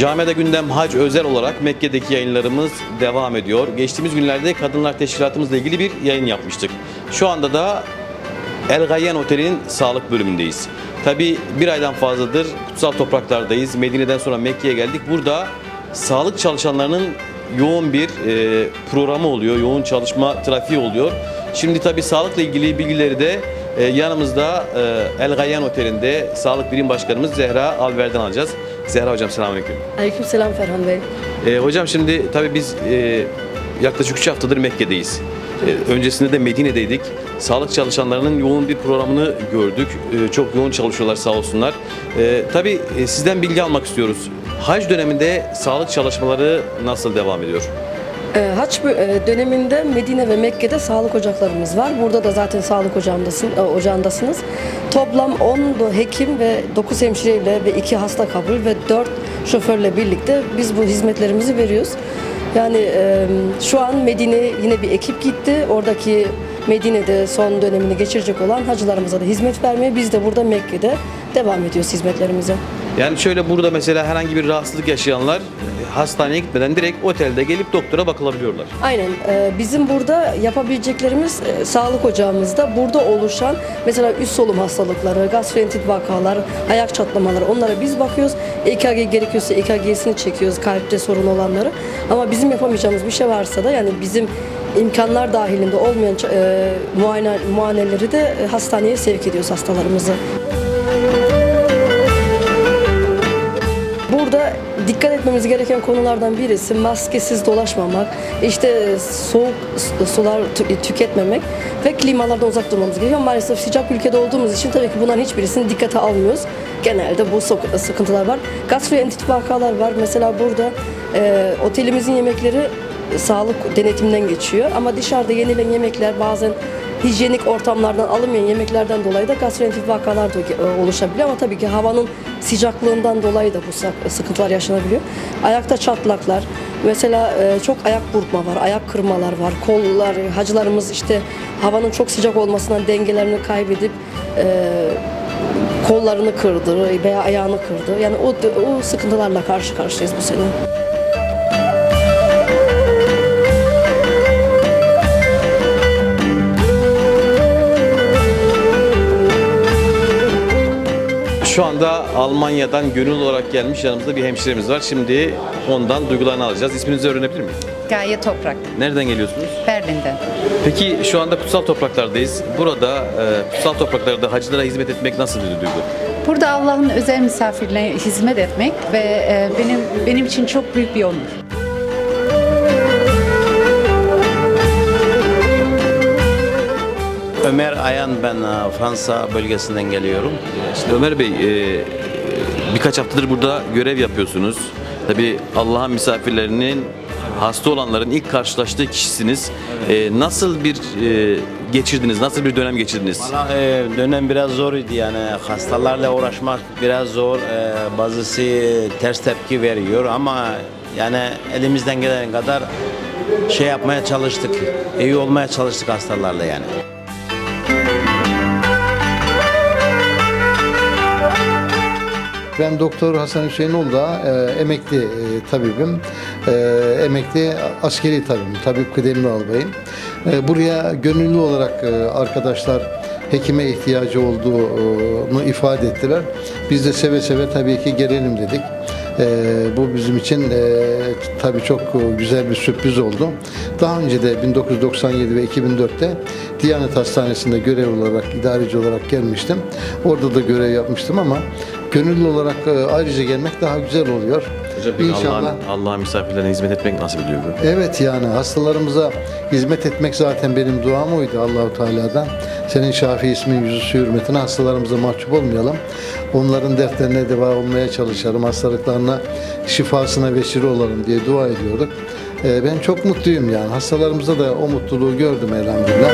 Camiada Gündem Hac özel olarak Mekke'deki yayınlarımız devam ediyor. Geçtiğimiz günlerde Kadınlar Teşkilatımızla ilgili bir yayın yapmıştık. Şu anda da El Gayyan Oteli'nin sağlık bölümündeyiz. Tabi bir aydan fazladır kutsal topraklardayız. Medine'den sonra Mekke'ye geldik. Burada sağlık çalışanlarının yoğun bir e, programı oluyor. Yoğun çalışma trafiği oluyor. Şimdi tabi sağlıkla ilgili bilgileri de e, yanımızda e, El Gayyan Oteli'nde Sağlık Birim Başkanımız Zehra Alver'den alacağız. Zehra Hocam selamünaleyküm. Aleykümselam Ferhan Bey. E, hocam şimdi tabii biz e, yaklaşık 3 haftadır Mekke'deyiz. E, öncesinde de Medine'deydik. Sağlık çalışanlarının yoğun bir programını gördük. E, çok yoğun çalışıyorlar sağ olsunlar. E, tabii e, sizden bilgi almak istiyoruz. Hac döneminde sağlık çalışmaları nasıl devam ediyor? Ee, haç e, döneminde Medine ve Mekke'de sağlık ocaklarımız var. Burada da zaten sağlık ocağındasın, e, ocağındasınız. Toplam 10 do- hekim ve 9 hemşireyle ve 2 hasta kabul ve 4 şoförle birlikte biz bu hizmetlerimizi veriyoruz. Yani şu an Medine'ye yine bir ekip gitti. Oradaki Medine'de son dönemini geçirecek olan hacılarımıza da hizmet vermeye biz de burada Mekke'de devam ediyoruz hizmetlerimize. Yani şöyle burada mesela herhangi bir rahatsızlık yaşayanlar e, hastaneye gitmeden direkt otelde gelip doktora bakılabiliyorlar. Aynen. Ee, Bizim burada yapabileceklerimiz e, sağlık ocağımızda burada oluşan mesela üst solunum hastalıkları, gastroenterit vakalar, ayak çatlamaları onlara biz bakıyoruz. EKG gerekiyorsa EKG'sini çekiyoruz kalpte sorun olanları. Ama bizim yapamayacağımız bir şey varsa da yani bizim imkanlar dahilinde olmayan e, muayene, muayeneleri de e, hastaneye sevk ediyoruz hastalarımızı. Burada dikkat etmemiz gereken konulardan birisi maskesiz dolaşmamak, işte soğuk su- sular tü- tüketmemek ve klimalardan uzak durmamız gerekiyor. Maalesef sıcak ülkede olduğumuz için tabii ki bunların hiçbirisini dikkate almıyoruz. Genelde bu sıkıntılar var. Gastroenterit vakalar var. Mesela burada e, otelimizin yemekleri sağlık denetiminden geçiyor. Ama dışarıda yenilen yemekler bazen hijyenik ortamlardan alınmayan yemeklerden dolayı da gastroenterit vakalar da e, oluşabiliyor ama tabii ki havanın sıcaklığından dolayı da bu sak- sıkıntılar yaşanabiliyor. Ayakta çatlaklar, mesela e, çok ayak burkma var, ayak kırmalar var, kollar, hacılarımız işte havanın çok sıcak olmasından dengelerini kaybedip e, kollarını kırdı veya ayağını kırdı. Yani o, o sıkıntılarla karşı karşıyayız bu sene. Şu anda Almanya'dan gönül olarak gelmiş yanımızda bir hemşiremiz var. Şimdi ondan duygularını alacağız. İsminizi öğrenebilir miyiz? Gaye Toprak, Nereden geliyorsunuz? Berlin'den. Peki şu anda kutsal topraklardayız. Burada e, kutsal topraklarda hacılara hizmet etmek nasıl bir duygu? Burada Allah'ın özel misafirlerine hizmet etmek ve e, benim benim için çok büyük bir onur. Ömer Ayan ben e, Fransa bölgesinden geliyorum. Şimdi Ömer Bey e, birkaç haftadır burada görev yapıyorsunuz. Tabi Allah'ın misafirlerinin hasta olanların ilk karşılaştığı kişisiniz. E, nasıl bir e, geçirdiniz? Nasıl bir dönem geçirdiniz? Valla e, dönem biraz zor idi yani hastalarla uğraşmak biraz zor. E, bazısı ters tepki veriyor ama yani elimizden gelen kadar şey yapmaya çalıştık. iyi olmaya çalıştık hastalarla yani. Ben Doktor Hasan Hüseyinoğlu da e, emekli e, tabibim. E, emekli askeri tabibim, tabip kıdemli albayım. E, buraya gönüllü olarak e, arkadaşlar hekime ihtiyacı olduğunu ifade ettiler. Biz de seve seve tabii ki gelelim dedik. E, bu bizim için e, tabii çok güzel bir sürpriz oldu. Daha önce de 1997 ve 2004'te Diyanet Hastanesi'nde görev olarak, idareci olarak gelmiştim. Orada da görev yapmıştım ama gönüllü olarak e, ayrıca gelmek daha güzel oluyor. Hocam peki İnşallah. Allah'ın Allah'ın misafirlerine hizmet etmek nasıl duygu? Evet yani hastalarımıza hizmet etmek zaten benim duam oydu Allahu Teala'dan. Senin Şafi ismin yüzü hürmetine hastalarımıza mahcup olmayalım. Onların dertlerine deva olmaya çalışalım. Hastalıklarına şifasına vesile olalım diye dua ediyorduk. Ee, Ben çok mutluyum yani. Hastalarımıza da o mutluluğu gördüm elhamdülillah.